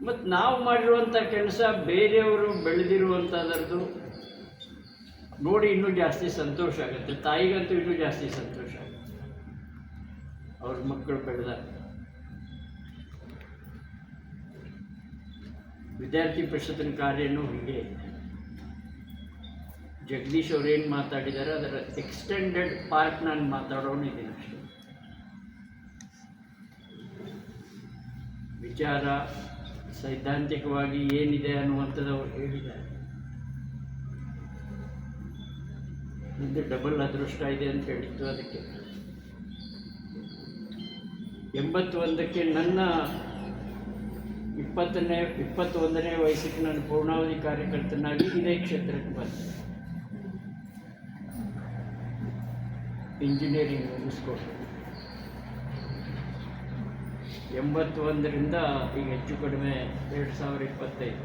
ಮತ್ತು ನಾವು ಮಾಡಿರುವಂಥ ಕೆಲಸ ಬೇರೆಯವರು ಬೆಳೆದಿರುವಂಥದ್ದು ನೋಡಿ ಇನ್ನೂ ಜಾಸ್ತಿ ಸಂತೋಷ ಆಗುತ್ತೆ. ತಾಯಿಗಂತೂ ಇನ್ನೂ ಜಾಸ್ತಿ ಸಂತೋಷ ಆಗುತ್ತೆ. ಅವ್ರ ಮಕ್ಕಳು ಬೆಳೆದ ವಿದ್ಯಾರ್ಥಿ ಪರಿಷತ್ತಿನ ಕಾರ್ಯನೂ ಹೀಗೆ ಜಗದೀಶ್ ಅವ್ರು ಏನು ಮಾತಾಡಿದ್ದಾರೆ ಅದರ ಎಕ್ಸ್ಟೆಂಡೆಡ್ ಪಾರ್ಟ್ ನಾನು ಮಾತಾಡೋನಿದ್ದೀನಿ ಅಷ್ಟೇ. ವಿಚಾರ ಸೈದ್ಧಾಂತಿಕವಾಗಿ ಏನಿದೆ ಅನ್ನುವಂಥದ್ದು ಅವರು ಹೇಳಿದ್ದಾರೆ. ಮುಂದೆ ಡಬಲ್ ಅದೃಷ್ಟ ಇದೆ ಅಂತ ಹೇಳಿತ್ತು ಅದಕ್ಕೆ. ಎಂಬತ್ತೊಂದಕ್ಕೆ ನನ್ನ ಇಪ್ಪತ್ತನೇ, ಇಪ್ಪತ್ತೊಂದನೇ ವಯಸ್ಸಿಗೆ ನಾನು ಪೂರ್ಣಾವಧಿ ಕಾರ್ಯಕರ್ತನಾಗಿ ಇದೇ ಕ್ಷೇತ್ರಕ್ಕೆ ಬಂದೆ. ಇಂಜಿನಿಯರಿಂಗ್ ಮುಗಿಸ್ಕೊಂಡು ಎಂಬತ್ತೊಂದರಿಂದ ಈಗ ಹೆಚ್ಚು ಕಡಿಮೆ ಎರಡು ಸಾವಿರ ಇಪ್ಪತ್ತೈದು.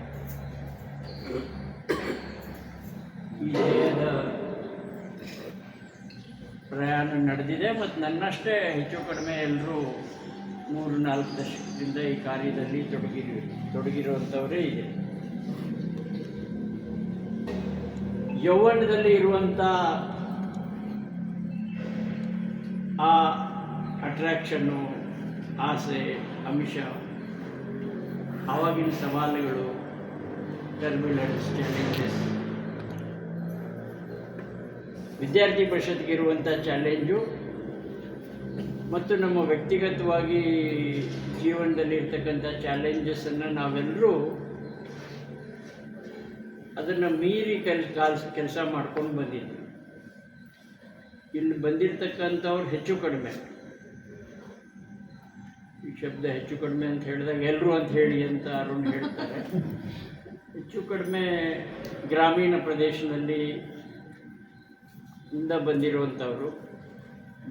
ಈ ಪ್ರಯಾಣ ನಡೆದಿದೆ ಮತ್ತು ನನ್ನಷ್ಟೇ ಹೆಚ್ಚು ಕಡಿಮೆ ಎಲ್ಲರೂ ಮೂರು ನಾಲ್ಕು ದಶಕದಿಂದ ಈ ಕಾರ್ಯದಲ್ಲಿ ತೊಡಗಿರು, ತೊಡಗಿರುವಂಥವರೇ ಇದೆ. ಯೌವನದಲ್ಲಿ ಇರುವಂಥ ಆ ಅಟ್ರ್ಯಾಕ್ಷನ್ನು ಆಸೆ, ಅಮಿಷ, ಆವಾಗಿನ ಸವಾಲುಗಳು ಟರ್ಬ್ಯುಲೆನ್ಸ್ ಚಾಲೆಂಜಸ್ ವಿದ್ಯಾರ್ಥಿ ಪರಿಷತ್ಗೆ ಇರುವಂಥ ಚಾಲೆಂಜು ಮತ್ತು ನಮ್ಮ ವ್ಯಕ್ತಿಗತವಾಗಿ ಜೀವನದಲ್ಲಿ ಇರ್ತಕ್ಕಂಥ ಚಾಲೆಂಜಸ್ಸನ್ನು ನಾವೆಲ್ಲರೂ ಅದನ್ನು ಮೀರಿ ಕೆಲ್ ಕಾಲ್ಸ್ ಕೆಲಸ ಮಾಡ್ಕೊಂಡು ಬಂದಿದ್ವಿ. ಇಲ್ಲಿ ಬಂದಿರತಕ್ಕಂಥವ್ರು ಹೆಚ್ಚು ಕಡಿಮೆ. ಶಬ್ದ ಹೆಚ್ಚು ಕಡಿಮೆ ಅಂತ ಹೇಳಿದಾಗ ಎಲ್ಲರೂ ಅಂತ ಹೇಳಿ ಅಂತ ಅರುಣ್ ಹೇಳ್ತಾರೆ. ಹೆಚ್ಚು ಕಡಿಮೆ ಗ್ರಾಮೀಣ ಪ್ರದೇಶದಲ್ಲಿ ಇಂದ ಬಂದಿರುವಂಥವರು,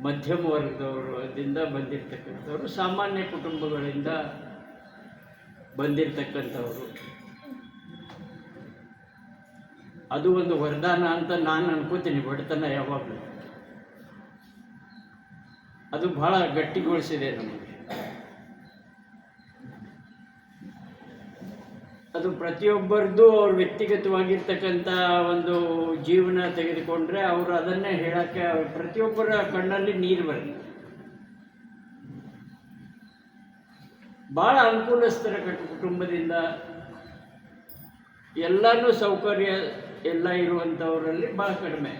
ಮಧ್ಯಮ ವರ್ಗದವರು ಅದರಿಂದ ಬಂದಿರತಕ್ಕಂಥವ್ರು, ಸಾಮಾನ್ಯ ಕುಟುಂಬಗಳಿಂದ ಬಂದಿರತಕ್ಕಂಥವ್ರು. ಅದು ಒಂದು ವರದಾನ ಅಂತ ನಾನು ಅನ್ಕೋತೀನಿ, ಬಡತನ ಯಾವಾಗಲೂ. ಅದು ಬಹಳ ಗಟ್ಟಿಗೊಳಿಸಿದೆ ನಮಗೆ. ಅದು ಪ್ರತಿಯೊಬ್ಬರದ್ದು ಅವ್ರ ವ್ಯಕ್ತಿಗತವಾಗಿರ್ತಕ್ಕಂಥ ಒಂದು ಜೀವನ ತೆಗೆದುಕೊಂಡ್ರೆ ಅವರು ಅದನ್ನೇ ಹೇಳೋಕ್ಕೆ ಪ್ರತಿಯೊಬ್ಬರ ಕಣ್ಣಲ್ಲಿ ನೀರು ಬರಲಿ ಭಾಳ ಅನುಕೂಲಸ್ಥರ ಕಟ್, ಕುಟುಂಬದಿಂದ ಎಲ್ಲನೂ ಸೌಕರ್ಯ ಎಲ್ಲ ಇರುವಂಥವರಲ್ಲಿ ಭಾಳ ಕಡಿಮೆ.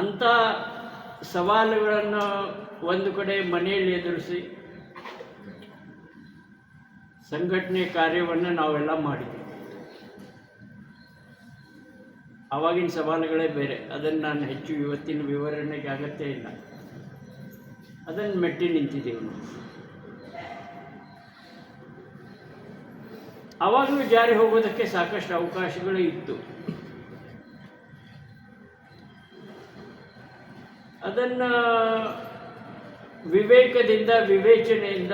ಅಂಥ ಸವಾಲುಗಳನ್ನು ಒಂದು ಕಡೆ ಮನೆಯಲ್ಲಿ ಎದುರಿಸಿ ಸಂಘಟನೆ ಕಾರ್ಯವನ್ನು ನಾವೆಲ್ಲ ಮಾಡಿದ್ವಿ. ಆವಾಗಿನ ಸವಾಲುಗಳೇ ಬೇರೆ. ಅದನ್ನು ನಾನು ಹೆಚ್ಚು ಇವತ್ತಿನ ವಿವರಣೆಗೆ ಅಗತ್ಯ ಇಲ್ಲ. ಅದನ್ನು ಮೆಟ್ಟಿ ನಿಂತಿದ್ದೀವಿ ನಾವು. ಆವಾಗಲೂ ಜಾರಿ ಹೋಗೋದಕ್ಕೆ ಸಾಕಷ್ಟು ಅವಕಾಶಗಳು ಇತ್ತು. ಅದನ್ನು ವಿವೇಕದಿಂದ, ವಿವೇಚನೆಯಿಂದ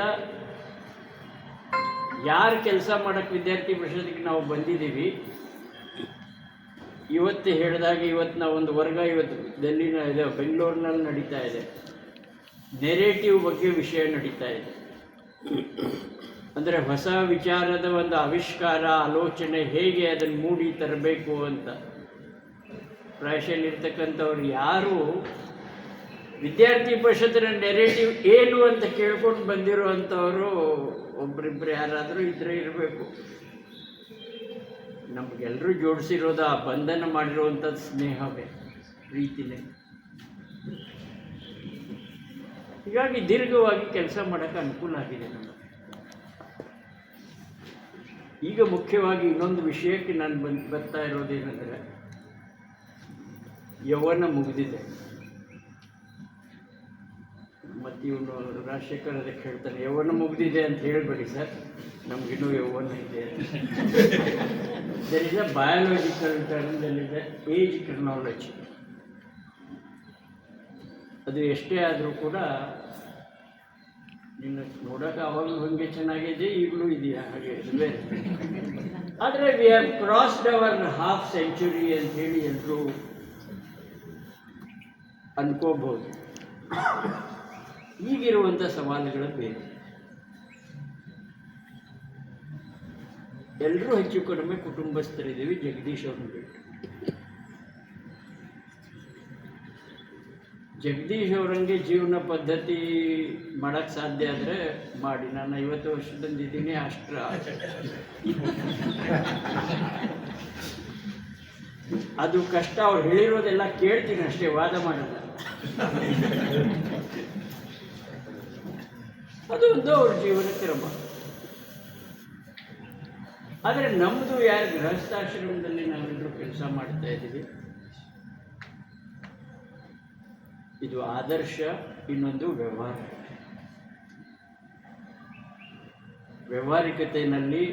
ಯಾರು ಕೆಲಸ ಮಾಡೋಕ್ಕೆ ವಿದ್ಯಾರ್ಥಿ ಪರಿಷತ್ತಿಗೆ ನಾವು ಬಂದಿದ್ದೀವಿ, ಇವತ್ತು ಹೇಳಿದಾಗ ಇವತ್ತು ನಾವು ಒಂದು ವರ್ಗ ಇವತ್ತು ಡೆಲ್ಲಿನ ಇದೆ ಬೆಂಗಳೂರಿನಲ್ಲಿ ನಡೀತಾ ಇದೆ. ನೆರೇಟಿವ್ ಬಗ್ಗೆ ವಿಷಯ ನಡೀತಾ ಇದೆ. ಅಂದರೆ ಹೊಸ ವಿಚಾರದ ಒಂದು ಆವಿಷ್ಕಾರ, ಆಲೋಚನೆ ಹೇಗೆ ಅದನ್ನು ಮೂಡಿ ತರಬೇಕು ಅಂತ. ಪ್ರಾಯಶಲ್ಲಿರ್ತಕ್ಕಂಥವ್ರು ಯಾರು? ವಿದ್ಯಾರ್ಥಿ ಪರಿಷತ್ತಿನ ನೆರೇಟಿವ್ ಏನು ಅಂತ ಕೇಳ್ಕೊಂಡು ಬಂದಿರುವಂಥವರು ಒಬ್ಬರಿಬ್ಬರು ಯಾರಾದರೂ ಇದ್ರೆ ಇರಬೇಕು. ನಮಗೆಲ್ಲರೂ ಜೋಡಿಸಿರೋದು ಆ ಬಂಧನ ಮಾಡಿರುವಂಥದ್ದು ಸ್ನೇಹವೇ ಪ್ರೀತಿನೇ ಹೀಗಾಗಿ ದೀರ್ಘವಾಗಿ ಕೆಲಸ ಮಾಡೋಕ್ಕೆ ಅನುಕೂಲ ಆಗಿದೆ ನಮಗೆ. ಈಗ ಮುಖ್ಯವಾಗಿ ಇನ್ನೊಂದು ವಿಷಯಕ್ಕೆ ನಾನು ಬಂದು ಬರ್ತಾ ಇರೋದೇನೆಂದರೆ, ಯೌವನ ಮುಗಿದಿದೆ. ಮತ್ತು ಇವನು ರಾಜಶೇಖರ್ ಅದಕ್ಕೆ ಹೇಳ್ತಾನೆ ಯೌವನ ಮುಗಿದಿದೆ ಅಂತ ಹೇಳಬೇಡಿ ಸರ್. ನಮಗಿನ್ನೂ ಯೌವನ ಇದೆ. ದರ್ ಇಸ್ ಅ ಬಯಾಲಜಿಕಲ್ ಟರ್ಮ್ದಲ್ಲಿದೆ ಏಜ್ ಕ್ರನಾಲಜಿ ಅದು ಎಷ್ಟೇ ಆದರೂ ಕೂಡ ನಿನ್ನ ನೋಡೋಕೆ ಅವಾಗಲೂ ಹಂಗೆ ಚೆನ್ನಾಗಿದೆ, ಈಗಲೂ ಇದೆಯಾ? ಹಾಗೆ ಬೇರೆ ಆದರೆ we have crossed our half century ಅಂತ ಹೇಳಿ ಎಲ್ಲರೂ ಅನ್ಕೋಬಹುದು. ಈಗಿರುವಂಥ ಸವಾಲುಗಳು ಬೇರೆ ಎಲ್ಲರೂ ಹೆಚ್ಚು ಕಡಿಮೆ ಕುಟುಂಬಸ್ಥರಿದ್ದೀವಿ ಜಗದೀಶ್ ಅವ್ರನ್ನ ಬಿಟ್ಟು. ಜಗದೀಶ್ ಅವರಂಗೆ ಜೀವನ ಪದ್ಧತಿ ಮಾಡೋಕ್ಕೆ ಸಾಧ್ಯ ಆದರೆ ಮಾಡಿ, ನಾನು ಐವತ್ತು ವರ್ಷದಿಂದಿದ್ದೀನಿ ಅಷ್ಟು ಅದು ಕಷ್ಟ, ಅವ್ರು ಹೇಳಿರೋದೆಲ್ಲ ಕೇಳ್ತೀನಿ ಅಷ್ಟೇ, ವಾದ ಮಾಡಲ್ಲ. ಅದು ಒಂದು ಅವ್ರ ಜೀವನ ಕ್ರಮ. ಆದರೆ ನಮ್ಮದು ಯಾರು ಗೃಹಸ್ಥಾಶ್ರಮದಲ್ಲಿ ನಾವೆಲ್ಲರೂ ಕೆಲಸ ಮಾಡ್ತಾ ಇದ್ದೀವಿ. ಇದು ಆದರ್ಶ, ಇನ್ನೊಂದು ವ್ಯವಹಾರ. ವ್ಯವಹಾರಿಕತೆಯಲ್ಲಿ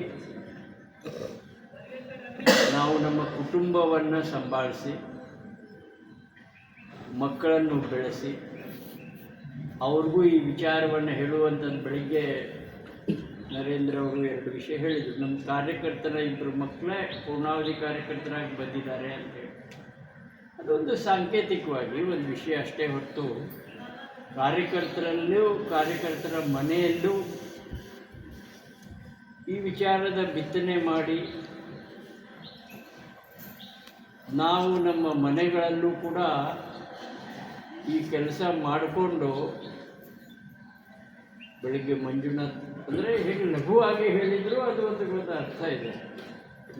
ನಾವು ನಮ್ಮ ಕುಟುಂಬವನ್ನು ಸಂಭಾಳಿಸಿ, ಮಕ್ಕಳನ್ನು ಬೆಳೆಸಿ ಅವ್ರಿಗೂ ಈ ವಿಚಾರವನ್ನು ಹೇಳುವಂಥದ್ದು ಬೆಳಿಗ್ಗೆ ನರೇಂದ್ರ ಅವರು ಎರಡು ವಿಷಯ ಹೇಳಿದರು. ನಮ್ಮ ಕಾರ್ಯಕರ್ತರ ಇಬ್ಬರು ಮಕ್ಕಳೇ ಪೂರ್ಣಾವಧಿ ಕಾರ್ಯಕರ್ತರಾಗಿ ಬಂದಿದ್ದಾರೆ ಅಂತೇಳಿ ಅದೊಂದು ಸಾಂಕೇತಿಕವಾಗಿ ಒಂದು ವಿಷಯ ಅಷ್ಟೇ ಹೊರತು ಕಾರ್ಯಕರ್ತರಲ್ಲೂ ಕಾರ್ಯಕರ್ತರ ಮನೆಯಲ್ಲೂ ಈ ವಿಚಾರದ ಬಿತ್ತನೆ ಮಾಡಿ ನಾವು ನಮ್ಮ ಮನೆಗಳಲ್ಲೂ ಕೂಡ ಈ ಕೆಲಸ ಮಾಡಿಕೊಂಡು ಬೆಳಿಗ್ಗೆ ಮಂಜುನಾಥ್ ಅಂದರೆ ಹೇಗೆ ಲಘುವಾಗಿ ಹೇಳಿದರೂ, ಅದು ಒಂದು ಗೊತ್ತ ಅರ್ಥ ಇದೆ.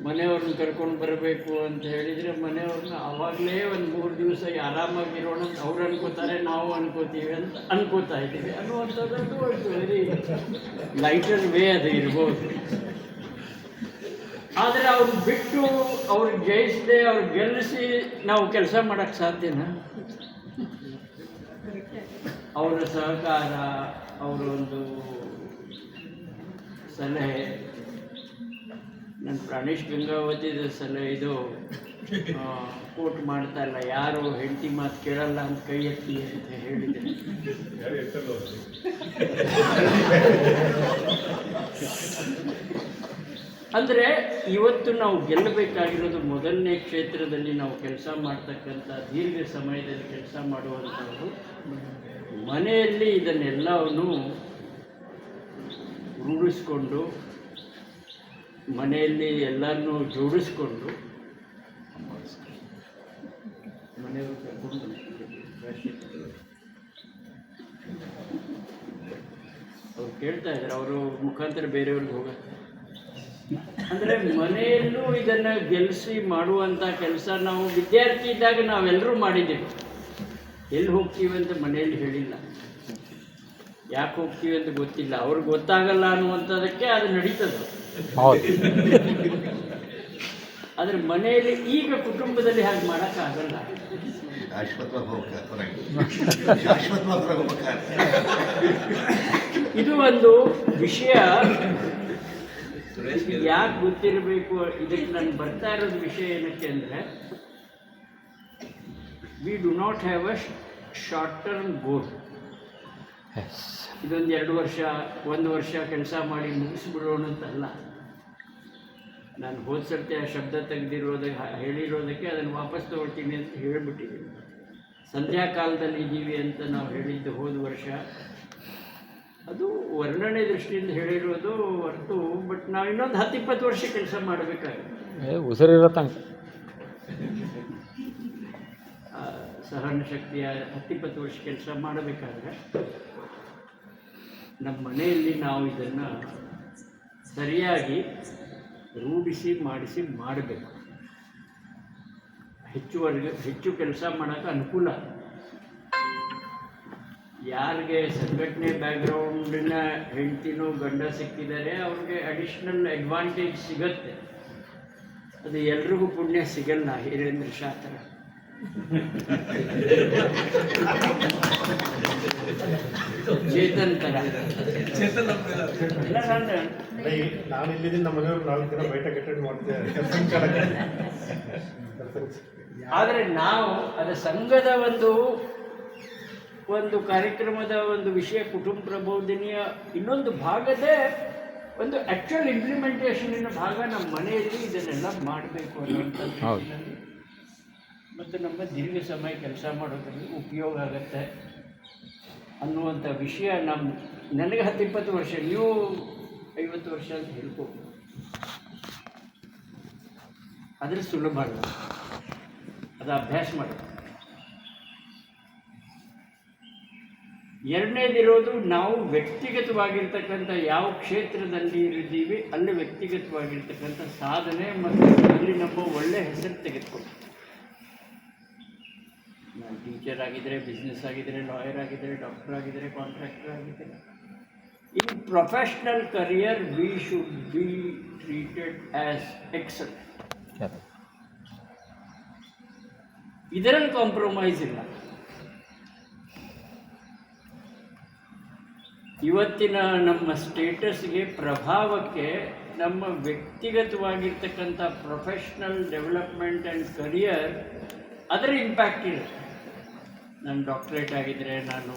ಮನೆಯವ್ರನ್ನ ಕರ್ಕೊಂಡು ಬರಬೇಕು ಅಂತ ಹೇಳಿದರೆ ಮನೆಯವ್ರನ್ನ ಆವಾಗಲೇ ಒಂದು ಮೂರು ದಿವಸ ಆರಾಮಾಗಿರೋಣ ಅವ್ರು ಅನ್ಕೋತಾರೆ, ನಾವು ಅನ್ಕೋತೀವಿ ಅಂತ ಅನ್ಕೋತಾ ಇದ್ದೀವಿ. ಅನ್ನುವಂಥದ್ದು ಒಂದು ವೆರಿ ಲೈಟರ್ ವೇ ಅದು ಇರ್ಬೋದು. ಆದರೆ ಅವ್ರು ಬಿಟ್ಟು ಅವ್ರು ಜಯಿಸದೆ ಅವ್ರು ಗೆಲ್ಲಿಸಿ ನಾವು ಕೆಲಸ ಮಾಡೋಕ್ಕೆ ಸಾಧ್ಯನಾ? ಅವರ ಸಹಕಾರ ಅವರ ಒಂದು ಸಲಹೆ. ನನ್ನ ಪ್ರಾಣೇಶ್ ಗಂಗಾವತಿದ ಸಲಹೆ ಇದು. ಕೋಟ್ ಮಾಡ್ತಾ ಇಲ್ಲ. ಯಾರು ಹೆಂಡತಿ ಮಾತು ಕೇಳಲ್ಲ ಅಂತ ಕೈ ಎತ್ತಿ ಅಂತ ಹೇಳಿದೆ. ಅಂದರೆ ಇವತ್ತು ನಾವು ಗೆಲ್ಲಬೇಕಾಗಿರೋದು ಮೊದಲನೇ ಕ್ಷೇತ್ರದಲ್ಲಿ ನಾವು ಕೆಲಸ ಮಾಡ್ತಕ್ಕಂಥ ದೀರ್ಘ ಸಮಯದಲ್ಲಿ ಕೆಲಸ ಮಾಡುವಂಥವರು ಮನೆಯಲ್ಲಿ ಇದನ್ನೆಲ್ಲವನ್ನು ರೂಢಿಸ್ಕೊಂಡು, ಮನೆಯಲ್ಲಿ ಎಲ್ಲರನ್ನೂ ಜೋಡಿಸ್ಕೊಂಡು. ಅವ್ರು ಕೇಳ್ತಾ ಇದ್ದಾರೆ ಅವರು ಮುಖಾಂತರ ಬೇರೆಯವ್ರಿಗೆ ಹೋಗುತ್ತೆ ಅಂದರೆ ಮನೆಯಲ್ಲೂ ಇದನ್ನು ಗೆಲ್ಲಿಸಿ ಮಾಡುವಂಥ ಕೆಲಸ ನಾವು ವಿದ್ಯಾರ್ಥಿ ಇದ್ದಾಗ ನಾವೆಲ್ಲರೂ ಮಾಡಿದ್ದೀವಿ ಎಲ್ಲಿ ಹೋಗ್ತೀವಿ ಅಂತ ಮನೆಯಲ್ಲಿ ಹೇಳಿಲ್ಲ. ಯಾಕೆ ಹೋಗ್ತೀವಿ ಅಂತ ಗೊತ್ತಿಲ್ಲ. ಅವ್ರಿಗೆ ಗೊತ್ತಾಗಲ್ಲ ಅನ್ನುವಂಥದ್ದಕ್ಕೆ ಅದು ನಡೀತದೆ. ಆದರೆ ಮನೆಯಲ್ಲಿ ಈಗ ಕುಟುಂಬದಲ್ಲಿ ಹಾಗೆ ಮಾಡೋಕ್ಕಾಗಲ್ಲ. ಇದು ಒಂದು ವಿಷಯ ಯಾಕೆ ಗೊತ್ತಿರಬೇಕು? ಇದಕ್ಕೆ ನಾನು ಬರ್ತಾ ಇರೋದು ವಿಷಯ ಏನಕ್ಕೆ ಅಂದರೆ we do not have a short term goal ಇದೊಂದು ಎರಡು ವರ್ಷ ಒಂದು ವರ್ಷ ಕೆಲಸ ಮಾಡಿ ಮುಗಿಸ್ಬಿಡೋಣ ಅಂತಲ್ಲ. ನಾನು ಹೋದ ಸರ್ತಿ ಆ ಶಬ್ದ ತೆಗೆದಿರೋದಕ್ಕೆ ಹೇಳಿರೋದಕ್ಕೆ ಅದನ್ನು ವಾಪಸ್ ತೊಗೊಳ್ತೀನಿ ಅಂತ ಹೇಳಿಬಿಟ್ಟಿದ್ದೀನಿ. ಸಂಧ್ಯಾ ಕಾಲದಲ್ಲಿ ಇದ್ದೀವಿ ಅಂತ ನಾವು ಹೇಳಿದ್ದು ಹೋದ ವರ್ಷ. ಅದು ವರ್ಣನೆ ದೃಷ್ಟಿಯಿಂದ ಹೇಳಿರೋದು ಹೊರತು ಬಟ್ ನಾವು ಇನ್ನೊಂದು ಹತ್ತು ಇಪ್ಪತ್ತು ವರ್ಷ ಕೆಲಸ ಮಾಡಬೇಕಾಗುತ್ತೆ. ಉಸಿರಿರೋ ತನಕ. ಆ ಸಹನ ಶಕ್ತಿಯ ಹತ್ತಿಪ್ಪತ್ತು ವರ್ಷ ಕೆಲಸ ಮಾಡಬೇಕಾದ್ರೆ ನಮ್ಮ ಮನೆಯಲ್ಲಿ ನಾವು ಇದನ್ನು ಸರಿಯಾಗಿ ರೂಢಿಸಿ ಮಾಡಿಸಿ ಮಾಡಬೇಕು. ಹೆಚ್ಚುವರೆಗೆ ಹೆಚ್ಚು ಕೆಲಸ ಮಾಡೋಕ್ಕೆ ಅನುಕೂಲ. ಯಾರಿಗೆ ಸಂಘಟನೆ ಬ್ಯಾಕ್ಗ್ರೌಂಡಿನ ಹೆಂಡ್ತಿನೋ ಗಂಡ ಸಿಕ್ಕಿದ್ದಾರೆ ಅವ್ರಿಗೆ ಅಡಿಷ್ನಲ್ ಅಡ್ವಾಂಟೇಜ್ ಸಿಗತ್ತೆ. ಅದು ಎಲ್ರಿಗೂ ಪುಣ್ಯ ಸಿಗಲ್ಲ, ಹಿರೇಂದ್ರ ಶಾಸ್ತ್ರ. ಚೇತನ್ ಥರ ಇಲ್ಲ ನಾನು ನಾನು ಇಲ್ಲಿದ್ದೀನಿ ನಮ್ಮ ಮನೆಯವರು ನಾಲ್ಕು ದಿನ ಬಯಟ ಅಟೆಂಡ್ ಮಾಡ್ತೇವೆ ಆದರೆ ನಾವು ಅದ ಸಂಘದ ಒಂದು ಒಂದು ಕಾರ್ಯಕ್ರಮದ ಒಂದು ವಿಷಯ ಕುಟುಂಬ ಪ್ರಬೋಧನೆಯ ಇನ್ನೊಂದು ಭಾಗದೇ ಒಂದು ಆ್ಯಕ್ಚುಯಲ್ ಇಂಪ್ಲಿಮೆಂಟೇಷನಿನ ಭಾಗ ನಮ್ಮ ಮನೆಯಲ್ಲಿ ಇದನ್ನೆಲ್ಲ ಮಾಡಬೇಕು ಅನ್ನೋ ಹೌದು. ಮತ್ತು ನಮ್ಮ ದೀರ್ಘ ಸಮಯ ಕೆಲಸ ಮಾಡೋದ್ರಲ್ಲಿ ಉಪಯೋಗ ಆಗುತ್ತೆ ಅನ್ನುವಂಥ ವಿಷಯ ನಮ್ಮ ನನಗೆ ಹತ್ತು ಇಪ್ಪತ್ತು ವರ್ಷ, ನೀವು ಐವತ್ತು ವರ್ಷ ಅಂತ ಹೇಳ್ಬೋದು ಅದ್ರ ಸುಲಭ ಅಲ್ಲ ಅದು ಅಭ್ಯಾಸ ಮಾಡಿ ಎರಡನೇದಿರೋದು ನಾವು ವ್ಯಕ್ತಿಗತವಾಗಿರ್ತಕ್ಕಂಥ ಯಾವ ಕ್ಷೇತ್ರದಲ್ಲಿ ಇರಿದ್ದೀವಿ ಅಲ್ಲಿ ವ್ಯಕ್ತಿಗತವಾಗಿರ್ತಕ್ಕಂಥ ಸಾಧನೆ ಮತ್ತು ಅಲ್ಲಿ ನಮ್ಮ ಒಳ್ಳೆ ಹೆಸರು ತೆಗೆದುಕೊಂಡು ನಾನು ಟೀಚರ್ ಆಗಿದ್ದರೆ ಬಿಸ್ನೆಸ್ ಆಗಿದ್ದರೆ ಲಾಯರ್ ಆಗಿದ್ದರೆ ಡಾಕ್ಟರ್ ಆಗಿದ್ದರೆ ಕಾಂಟ್ರಾಕ್ಟರ್ ಆಗಿದ್ದರೆ in professional career we should be treated as excel Yes. ಇದರಲ್ಲಿ ಕಾಂಪ್ರಮೈಸ್ ಇಲ್ಲ. ಇವತ್ತಿನ ನಮ್ಮ ಸ್ಟೇಟಸ್ಗೆ ಪ್ರಭಾವಕ್ಕೆ ನಮ್ಮ ವ್ಯಕ್ತಿಗತವಾಗಿರ್ತಕ್ಕಂಥ ಪ್ರೊಫೆಷ್ನಲ್ ಡೆವಲಪ್ಮೆಂಟ್ ಆ್ಯಂಡ್ ಕರಿಯರ್ ಅದರ ಇಂಪ್ಯಾಕ್ಟ್ ಇದೆ ನಾನು ಡಾಕ್ಟ್ರೇಟ್ ಆಗಿದ್ದರೆ ನಾನು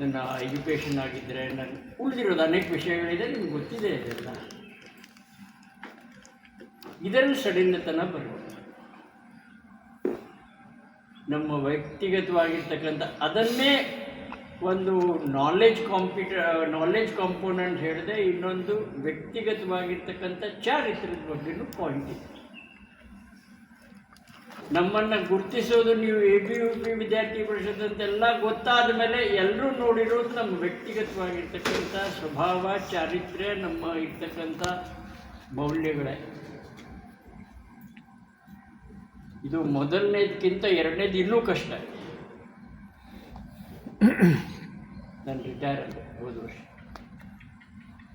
ನನ್ನ ಎಜುಕೇಷನ್ ಆಗಿದ್ದರೆ ನಾನು ಉಳಿದಿರೋದು ಅನೇಕ ವಿಷಯಗಳಿದೆ, ನಿಮ್ಗೆ ಗೊತ್ತಿದೆ ಇದೆಲ್ಲ. ಇದರಲ್ಲಿ ಸಡಿಲತನ ಬರುವ ನಮ್ಮ ವ್ಯಕ್ತಿಗತವಾಗಿರ್ತಕ್ಕಂಥ ಅದನ್ನೇ ಒಂದು ನಾಲೆಜ್ ಕಾಂಪಿಟ ನಾಲೆಜ್ ಕಾಂಪೋನೆಂಟ್ ಹೇಳಿದೆ, ಇನ್ನೊಂದು ವ್ಯಕ್ತಿಗತವಾಗಿರ್ತಕ್ಕಂಥ ಚಾರಿತ್ರದ ಬಗ್ಗೆನೂ ಪಾಯಿಂಟ್ ಇದೆ. ನಮ್ಮನ್ನು ಗುರುತಿಸೋದು ನೀವು ಎ ಬಿ ಯು ಪಿ ವಿದ್ಯಾರ್ಥಿ ಪರಿಷತ್ ಅಂತೆಲ್ಲ ಗೊತ್ತಾದ ಮೇಲೆ ಎಲ್ಲರೂ ನೋಡಿರೋದು ನಮ್ಮ ವ್ಯಕ್ತಿಗತವಾಗಿರ್ತಕ್ಕಂಥ ಸ್ವಭಾವ, ಚಾರಿತ್ರ್ಯ, ನಮ್ಮ ಇರ್ತಕ್ಕಂಥ ಮೌಲ್ಯಗಳೇ. ಇದು ಮೊದಲನೇದಕ್ಕಿಂತ ಎರಡನೇದು ಇನ್ನೂ ಕಷ್ಟ. ನಾನು ರಿಟೈರ್ ಹೋದ ವರ್ಷ.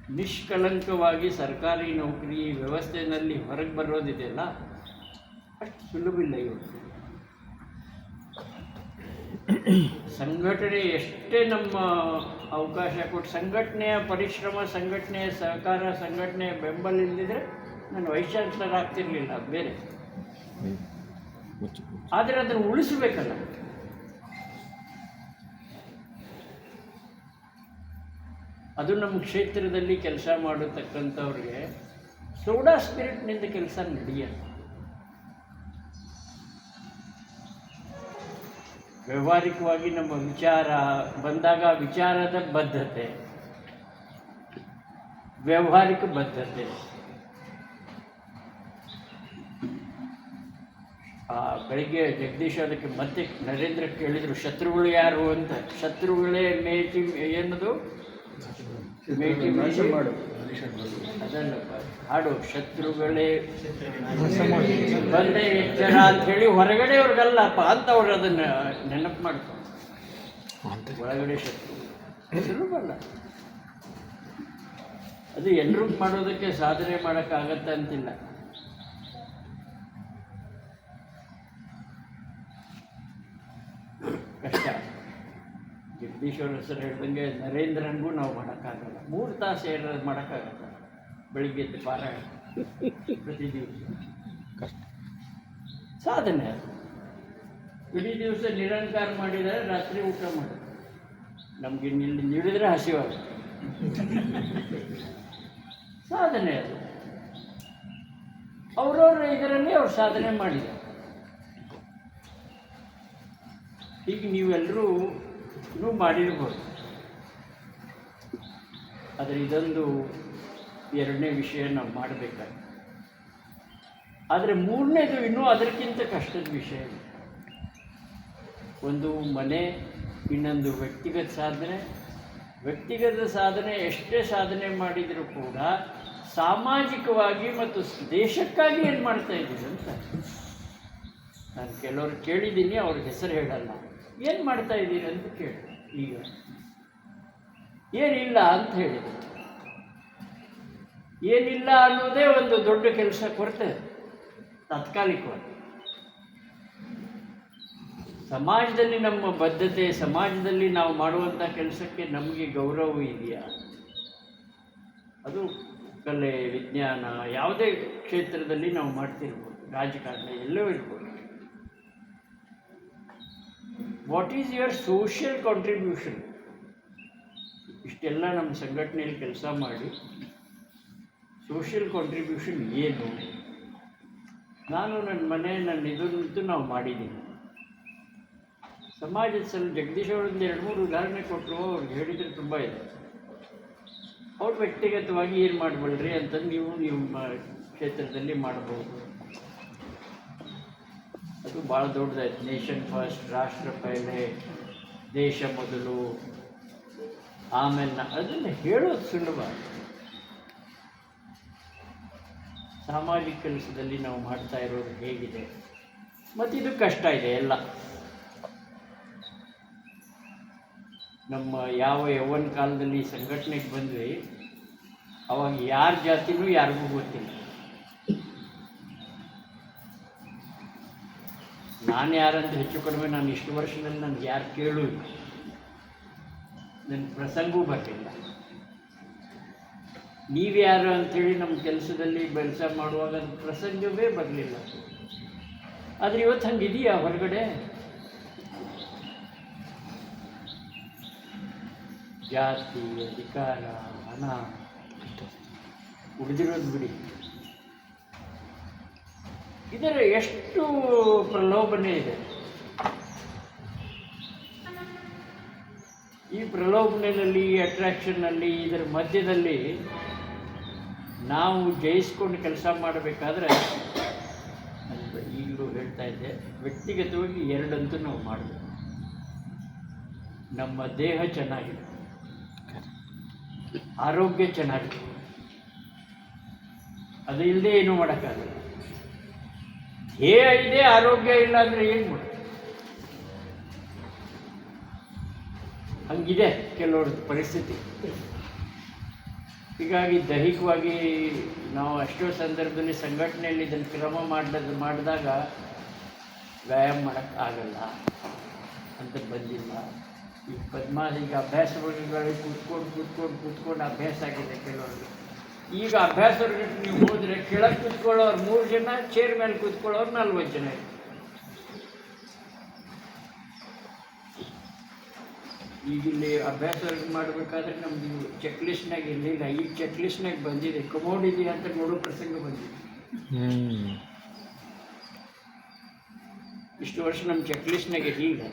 ನಿಷ್ಕಲಂಕವಾಗಿ ಸರ್ಕಾರಿ ನೌಕರಿ ವ್ಯವಸ್ಥೆಯಲ್ಲಿ ಹೊರಗೆ ಬರೋದಿದೆಯಲ್ಲ? ಅಷ್ಟು ಸುಲಭ ಇಲ್ಲ ಇವತ್ತು. ಸಂಘಟನೆ ಎಷ್ಟೇ ನಮ್ಮ ಅವಕಾಶ ಕೊಟ್ಟು ಸಂಘಟನೆಯ ಪರಿಶ್ರಮ, ಸಂಘಟನೆಯ ಸಹಕಾರ, ಸಂಘಟನೆಯ ಬೆಂಬಲ ಇಲ್ಲದಿದ್ರೆ ನಾನು ವೈಸ್ ಆಗ್ತಿರ್ಲಿಲ್ಲ ಬೇರೆ. ಆದರೆ ಅದನ್ನು ಉಳಿಸಬೇಕಲ್ಲ. ಅದು ನಮ್ಮ ಕ್ಷೇತ್ರದಲ್ಲಿ ಕೆಲಸ ಮಾಡತಕ್ಕಂಥವ್ರಿಗೆ ಸೋಡಾ ಸ್ಪಿರಿಟ್ನಿಂದ ಕೆಲಸ ನಡೆಯಲ್ಲ. ವ್ಯಾವಹಾರಿಕವಾಗಿ ನಮ್ಮ ವಿಚಾರ ಬಂದಾಗ ವಿಚಾರದ ಬದ್ಧತೆ. ವ್ಯವಹಾರಿಕ ಬದ್ಧತೆ. ಆ ಬೆಳಿಗ್ಗೆ ಜಗದೀಶ್ ಅದಕ್ಕೆ ಮತ್ತೆ ನರೇಂದ್ರ ಕೇಳಿದರು, ಶತ್ರುಗಳು ಯಾರು? ಅಂತ. ಶತ್ರುಗಳೇ ಮೇಟಿ ಏನದು? ಮೇಟಿ ಮಾಡು. ಅದಲ್ಲಪ್ಪ ಹಾಡು. ಶತ್ರುಗಳೇ. ಬಂದೇ ಎಚ್ಚರ ಅಂತ ಹೇಳಿ ಹೊರಗಡೆ ಅವ್ರಿಗಲ್ಲಪ್ಪ ಅಂತ ಅವ್ರು ಅದನ್ನ ನೆನಪು ಮಾಡ್ಕೊಂಡು. ಒಳಗಡೆ ಶತ್ರು. ಬಲ್ಲ ಅದು ಎಲ್ಲರೂ ಮಾಡೋದಕ್ಕೆ ಸಾಧನೆ ಮಾಡೋಕ್ಕಾಗತ್ತೆ ಅಂತಿಲ್ಲ ಕಷ್ಟ ಜಗದೀಶ್ವರ ಸರ್ ಹೇಳ್ದಂಗೆ ನರೇಂದ್ರನಿಗೂ ನಾವು ಮಾಡೋಕ್ಕಾಗಲ್ಲ. ಮೂರು ತಾಸು ಏನಾದ್ರು ಮಾಡೋಕ್ಕಾಗಲ್ಲ ಬೆಳಿಗ್ಗೆ ಎದ್ದು ಪಾರಾಯಣ ಪ್ರತಿ ದಿವಸ. ಕಷ್ಟ. ಸಾಧನೆ ಅದು. ಇಡೀ ದಿವಸ ನಿರಂಕಾರ ಮಾಡಿದರೆ ರಾತ್ರಿ ಊಟ ಮಾಡೋದು ನಮಗೆ ನಿಲ್ಲಿ ನೀಡಿದರೆ ಹಸಿವಾಗುತ್ತೆ. ಸಾಧನೆ ಅದು. ಅವರವ್ರ ಇದರಲ್ಲಿ ಅವ್ರು ಸಾಧನೆ ಮಾಡಿದ್ದಾರೆ. ಈಗ ನೀವೆಲ್ಲರೂ ಇನ್ನೂ ಮಾಡಿರ್ಬೋದು. ಆದರೆ ಇದೊಂದು ಎರಡನೇ ವಿಷಯ ನಾವು ಮಾಡಬೇಕಾಗಿ ಆದರೆ ಮೂರನೇದು ಇನ್ನೂ ಅದಕ್ಕಿಂತ ಕಷ್ಟದ ವಿಷಯ ಒಂದು ಮನೆ, ಇನ್ನೊಂದು ವ್ಯಕ್ತಿಗತ ಸಾಧನೆ. ವ್ಯಕ್ತಿಗತ ಸಾಧನೆ ಎಷ್ಟೇ ಸಾಧನೆ ಮಾಡಿದರೂ ಕೂಡ ಸಾಮಾಜಿಕವಾಗಿ ಮತ್ತು ದೇಶಕ್ಕಾಗಿ ಏನು ಮಾಡ್ತಾ ಇದ್ದೀವಿ ಅಂತ ನಾನು ಕೆಲವರು ಕೇಳಿದ್ದೀನಿ ಅವ್ರ ಹೆಸರು ಹೇಳಲ್ಲ. ಏನು ಮಾಡ್ತಾ ಇದ್ದೀರಿ ಅಂತ ಕೇಳಿ. ಈಗ ಏನಿಲ್ಲ ಅಂತ ಹೇಳಿದರು. ಏನಿಲ್ಲ ಅನ್ನೋದೇ ಒಂದು ದೊಡ್ಡ ಕೆಲಸ ಕೊರತೆ. ತಾತ್ಕಾಲಿಕವಾಗಿ. ಸಮಾಜದಲ್ಲಿ ನಮ್ಮ ಬದ್ಧತೆ, ಸಮಾಜದಲ್ಲಿ ನಾವು ಮಾಡುವಂಥ ಕೆಲಸಕ್ಕೆ ನಮಗೆ ಗೌರವ ಇದೆಯಾ? ಅದು ಕಲೆ, ವಿಜ್ಞಾನ, ಯಾವುದೇ ಕ್ಷೇತ್ರದಲ್ಲಿ ನಾವು ಮಾಡ್ತಿರ್ಬೋದು. ರಾಜಕಾರಣ ಎಲ್ಲವೂ ಇರ್ಬೋದು. What is your social contribution ಇಷ್ಟೆಲ್ಲ ನಮ್ಮ ಸಂಘಟನೆಯಲ್ಲಿ ಕೆಲಸ ಮಾಡಿ ಸೋಷಿಯಲ್ ಕಾಂಟ್ರಿಬ್ಯೂಷನ್ ಏನು? ನಾನು ನನ್ನ ಮನೆ ನನ್ನ ಇದನ್ನಂತೂ ನಾವು ಮಾಡಿದ್ದೀನಿ ಸಮಾಜದ ಸಲ ಜಗದೀಶ್ ಅವರೊಂದು ಎರಡು ಮೂರು ಉದಾಹರಣೆ ಕೊಟ್ಟರು ಅವ್ರಿಗೆ ಹೇಳಿದರೆ ತುಂಬ ಇದೆ. ಅವ್ರು ವ್ಯಕ್ತಿಗತವಾಗಿ ಏನು ಮಾಡಬಲ್ರಿ ಅಂತಂದು ನೀವು ನಿಮ್ಮ ಕ್ಷೇತ್ರದಲ್ಲಿ ಮಾಡಬಹುದು ಅದು ಭಾಳ ದೊಡ್ಡದಾಯ್ತು. ನೇಷನ್ ಫಸ್ಟ್ ರಾಷ್ಟ್ರ ಪೈಲೆ, ದೇಶ ಮೊದಲು ಆಮೇಲೆ ಅದನ್ನು ಹೇಳೋದು ಸುಲಭ. ಸಾಮಾಜಿಕ ಕೆಲಸದಲ್ಲಿ ನಾವು ಮಾಡ್ತಾ ಇರೋದು ಹೇಗಿದೆ? ಮತ್ತು ಇದು ಕಷ್ಟ ಇದೆ ಎಲ್ಲ. ನಮ್ಮ ಯಾವ ಯೌವನ ಕಾಲದಲ್ಲಿ ಸಂಘಟನೆಗೆ ಬಂದ್ವಿ, ಅವಾಗ ಯಾರ ಜಾತಿನೂ ಯಾರಿಗೂ ಗೊತ್ತಿಲ್ಲ. ನಾನು ಯಾರಂತ ಹೆಚ್ಚು ಕಡಿಮೆ ನಾನು ಇಷ್ಟು ವರ್ಷದಲ್ಲಿ ನನಗೆ ಯಾರು ಕೇಳೂ ನನ್ನ ಪ್ರಸಂಗವೂ ಬರಲಿಲ್ಲ ನೀವ್ಯಾರು ಅಂಥೇಳಿ ನಮ್ಮ ಕೆಲಸದಲ್ಲಿ ಕೆಲಸ ಮಾಡುವಾಗ ಪ್ರಸಂಗವೇ ಬರಲಿಲ್ಲ. ಆದರೆ ಇವತ್ತು ಹಂಗಿದೆಯಾ ಹೊರಗಡೆ? ಜಾತಿ, ಅಧಿಕಾರ, ಹಣ, ಉಳಿದಿರೋದು ಬಿಡಿ. ಇದರ ಎಷ್ಟು ಪ್ರಲೋಭನೆ ಇದೆ? ಈ ಪ್ರಲೋಭನೆಯಲ್ಲಿ, ಈ ಅಟ್ರಾಕ್ಷನ್ನಲ್ಲಿ ಇದರ ಮಧ್ಯದಲ್ಲಿ ನಾವು ಜಯಿಸ್ಕೊಂಡು ಕೆಲಸ ಮಾಡಬೇಕಾದ್ರೆ ಈಗಲೂ ಹೇಳ್ತಾ ಇದ್ದೆ, ವ್ಯಕ್ತಿಗತವಾಗಿ ಎರಡಂತೂ ನಾವು ಮಾಡಬೇಕು. ನಮ್ಮ ದೇಹ ಚೆನ್ನಾಗಿದೆ. ಆರೋಗ್ಯ ಚೆನ್ನಾಗಿದೆ. ಅದು ಇಲ್ಲದೆ ಏನೂ ಮಾಡೋಕ್ಕಾಗಲ್ಲ. ದೇಹ ಇದೆ, ಆರೋಗ್ಯ ಇಲ್ಲ ಅಂದರೆ ಏನು ಮಾಡೋದು? ಹಂಗಿದೆ ಕೆಲವ್ರದ್ದು ಪರಿಸ್ಥಿತಿ. ಹೀಗಾಗಿ ದೈಹಿಕವಾಗಿ ನಾವು ಅಷ್ಟೋ ಸಂದರ್ಭದಲ್ಲಿ ಸಂಘಟನೆಯಲ್ಲಿ ಇದನ್ನು ಕ್ರಮ ಮಾಡಿದ ಮಾಡಿದಾಗ ವ್ಯಾಯಾಮ ಮಾಡೋಕ್ಕೆ ಆಗಲ್ಲ ಅಂತ ಬಂದಿಲ್ಲ. ಈ ಪದ್ಮ ಈಗ ಅಭ್ಯಾಸ ವರ್ಗಗಳಿಗೆ ಕೂತ್ಕೊಂಡು ಕೂತ್ಕೊಂಡು ಕೂತ್ಕೊಂಡು ಅಭ್ಯಾಸ ಆಗಿದೆ ಕೆಲವ್ರಿಗೆ. ಈಗ ಅಭ್ಯಾಸ ನೀವು ಹೋದರೆ ಕೆಳಗೆ ಕೂತ್ಕೊಳ್ಳೋರು ಮೂರು ಜನ ಚೇರ್ ಮೇಲೆ ಕೂತ್ಕೊಳ್ಳೋರು ನಲ್ವತ್ತು ಜನ. ಈಗ ಇಲ್ಲಿ ಅಭ್ಯಾಸ ಮಾಡಬೇಕಾದ್ರೆ ನಮ್ದು ಚೆಕ್ ಲಿಸ್ಟ್ನಾಗ ಇರಲಿಲ್ಲ ಈಗ ಚೆಕ್ ಲಿಸ್ಟ್ನಾಗ ಬಂದಿದೆ. ಇದೆಯಾ ಅಂತ ನೋಡೋ ಪ್ರಸಂಗ ಬಂದಿದೆ. ಇಷ್ಟು ವರ್ಷ ನಮ್ಮ ಚೆಕ್ ಲಿಸ್ಟ್ನಾಗ ಹೀಗೆ.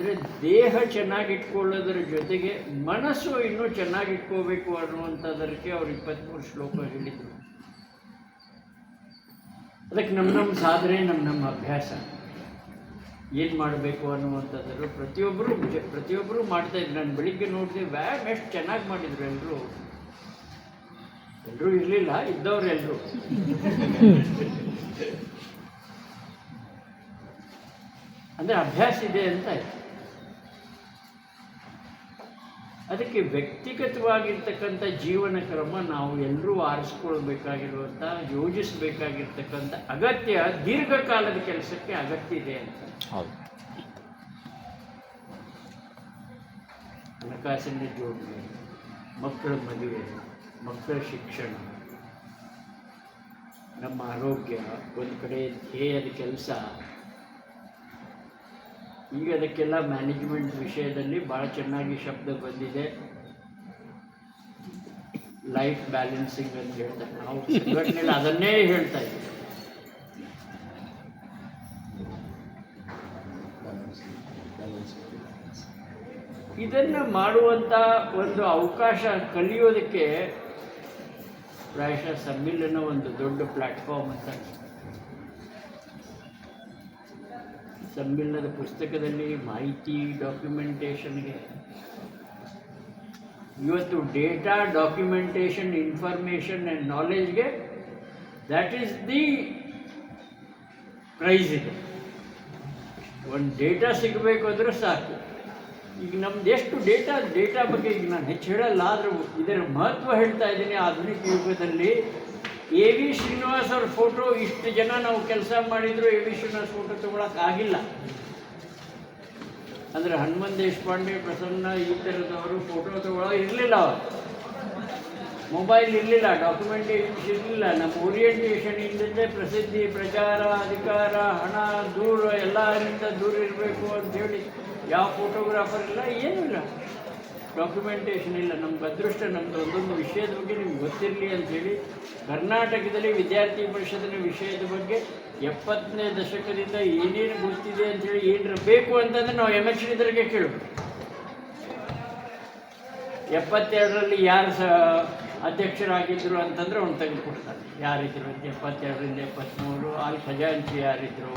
ಅಂದರೆ ದೇಹ ಚೆನ್ನಾಗಿಟ್ಕೊಳ್ಳೋದ್ರ ಜೊತೆಗೆ ಮನಸ್ಸು ಇನ್ನೂ ಚೆನ್ನಾಗಿಟ್ಕೋಬೇಕು ಅನ್ನುವಂಥದ್ದಕ್ಕೆ ಅವ್ರು ಇಪ್ಪತ್ತ್ಮೂರು ಶ್ಲೋಕ ಹೇಳಿದರು. ಅದಕ್ಕೆ ನಮ್ಮ ನಮ್ಮ ಸಾಧನೆ ನಮ್ಮ ನಮ್ಮ ಅಭ್ಯಾಸ. ಏನು ಮಾಡಬೇಕು ಅನ್ನುವಂಥದ್ದು ಪ್ರತಿಯೊಬ್ಬರು ಪ್ರತಿಯೊಬ್ಬರು ಮಾಡ್ತಾ ಇದ್ರು. ನಾನು ಬೆಳಿಗ್ಗೆ ನೋಡಿದೆ ವ್ಯಾಯಾಮ ಎಷ್ಟು ಚೆನ್ನಾಗಿ ಮಾಡಿದ್ರು ಎಲ್ಲರೂ ಎಲ್ಲರೂ ಇರಲಿಲ್ಲ, ಇದ್ದವ್ರು ಎಲ್ಲರೂ ಅಂದರೆ ಅಭ್ಯಾಸ ಇದೆ ಅಂತ ಆಯ್ತು. ಅದಕ್ಕೆ ವ್ಯಕ್ತಿಗತವಾಗಿರ್ತಕ್ಕಂಥ ಜೀವನ ಕ್ರಮ ನಾವು ಎಲ್ಲರೂ ಆರಿಸ್ಕೊಳ್ಬೇಕಾಗಿರುವಂಥ ಯೋಜಿಸಬೇಕಾಗಿರ್ತಕ್ಕಂಥ ಅಗತ್ಯ ದೀರ್ಘಕಾಲದ ಕೆಲಸಕ್ಕೆ ಅಗತ್ಯ ಇದೆ ಅಂತ. ಹೌದು. ಹಣಕಾಸಿನ ಜೋಡಣೆ ಮಕ್ಕಳ ಮದುವೆ ಮಕ್ಕಳ ಶಿಕ್ಷಣ ನಮ್ಮ ಆರೋಗ್ಯ ಒಂದು ಕಡೆ ಧ್ಯೇಯದ ಕೆಲಸ ಈಗ ಅದಕ್ಕೆಲ್ಲ ಮ್ಯಾನೇಜ್ಮೆಂಟ್ ವಿಷಯದಲ್ಲಿ ಭಾಳ ಚೆನ್ನಾಗಿ ಶಬ್ದ ಬಂದಿದೆ. ಲೈಫ್ ಬ್ಯಾಲೆನ್ಸಿಂಗ್ ಅಂತ ಹೇಳ್ತಾರೆ. ನಾವು ಸಂಘಟನೆಯಲ್ಲಿ ಅದನ್ನೇ ಹೇಳ್ತಾ ಇದ್ದೀವಿ. ಇದನ್ನು ಮಾಡುವಂಥ ಒಂದು ಅವಕಾಶ ಕಲಿಯೋದಕ್ಕೆ ಪ್ರಾಯಶಃ ಸಮ್ಮಿಲನ ಒಂದು ದೊಡ್ಡ ಪ್ಲಾಟ್ಫಾರ್ಮ್ ಅಂತ ಸಮ್ಮಿಲನದ ಪುಸ್ತಕದಲ್ಲಿ ಮಾಹಿತಿ ಡಾಕ್ಯುಮೆಂಟೇಷನ್ಗೆ ಇವತ್ತು ಡೇಟಾ ಡಾಕ್ಯುಮೆಂಟೇಷನ್ ಇನ್ಫಾರ್ಮೇಷನ್ ಆ್ಯಂಡ್ ನಾಲೆಜ್ಗೆ ದ್ಯಾಟ್ ಈಸ್ ದಿ ಪ್ರೈಸ್ ಇದೆ. ಒಂದು ಡೇಟಾ ಸಿಗಬೇಕು ಅಂದರೆ ಸಾಕು. ಈಗ ನಮ್ದು ಎಷ್ಟು ಡೇಟಾ ಡೇಟಾ ಬಗ್ಗೆ ಈಗ ನಾನು ಹೆಚ್ಚು ಹೇಳಲ್ಲ, ಆದರೂ ಇದರ ಮಹತ್ವ ಹೇಳ್ತಾ ಇದ್ದೀನಿ ಆಧುನಿಕ ಯುಗದಲ್ಲಿ. ಎ ವಿ ಶ್ರೀನಿವಾಸ್ ಅವ್ರ ಫೋಟೋ ಇಷ್ಟು ಜನ ನಾವು ಕೆಲಸ ಮಾಡಿದ್ರು ಎ ವಿ ಶ್ರೀನಿವಾಸ್ ಫೋಟೋ ತೊಗೊಳಕ್ಕೆ ಆಗಿಲ್ಲ. ಅಂದರೆ ಹನುಮಂತ್ ದೇಶಪಾಂಡೆ, ಪ್ರಸನ್ನ ಈ ಥರದವರು ಫೋಟೋ ತೊಗೊಳ್ಳೋ ಇರಲಿಲ್ಲ ಅವರು. ಮೊಬೈಲ್ ಇರಲಿಲ್ಲ ಡಾಕ್ಯುಮೆಂಟ್ ಇರಲಿಲ್ಲ. ನಮ್ಮ ಓರಿಯೆಂಟೇಷನ್ ಇಲ್ಲದೆ ಪ್ರಸಿದ್ಧಿ, ಪ್ರಚಾರ, ಅಧಿಕಾರ, ಹಣ, ದೂರ, ಎಲ್ಲರಿಂದ ದೂರ ಇರಬೇಕು ಅಂಥೇಳಿ ಯಾವ ಫೋಟೋಗ್ರಾಫರ್ ಇಲ್ಲ, ಏನೂ ಇಲ್ಲ. ಡಾಕ್ಯುಮೆಂಟೇಷನ್ ಇಲ್ಲ, ನಮ್ಗೆ ಅದೃಷ್ಟ ನಮ್ದು, ಒಂದೊಂದು ವಿಷಯದ ಬಗ್ಗೆ ನಿಮ್ಗೆ ಗೊತ್ತಿರಲಿ ಅಂಥೇಳಿ ಕರ್ನಾಟಕದಲ್ಲಿ ವಿದ್ಯಾರ್ಥಿ ಪರಿಷತ್ತಿನ ವಿಷಯದ ಬಗ್ಗೆ ಎಪ್ಪತ್ತನೇ ದಶಕದಿಂದ ಏನೇನು ಗೊತ್ತಿದೆ ಅಂಥೇಳಿ ಏನರ ಬೇಕು ಅಂತಂದ್ರೆ ನಾವು ಎಂ ಎಚ್ ಇದ್ರಿಗೆ ಕೇಳಬೇಕು. ಎಪ್ಪತ್ತೆರಡರಲ್ಲಿ ಯಾರು ಸ ಅಧ್ಯಕ್ಷರಾಗಿದ್ದರು ಅಂತಂದರೆ ಅವ್ನು ತೆಗೆದು ಕೊಡ್ತಾರೆ ಯಾರಿದ್ರು ಅಂತ ಎಪ್ಪತ್ತೆರಡರಿಂದ ಎಪ್ಪತ್ತ್ಮೂರು ಅಲ್ಲಿ ಖಜಾಂಚಿ ಯಾರಿದ್ರು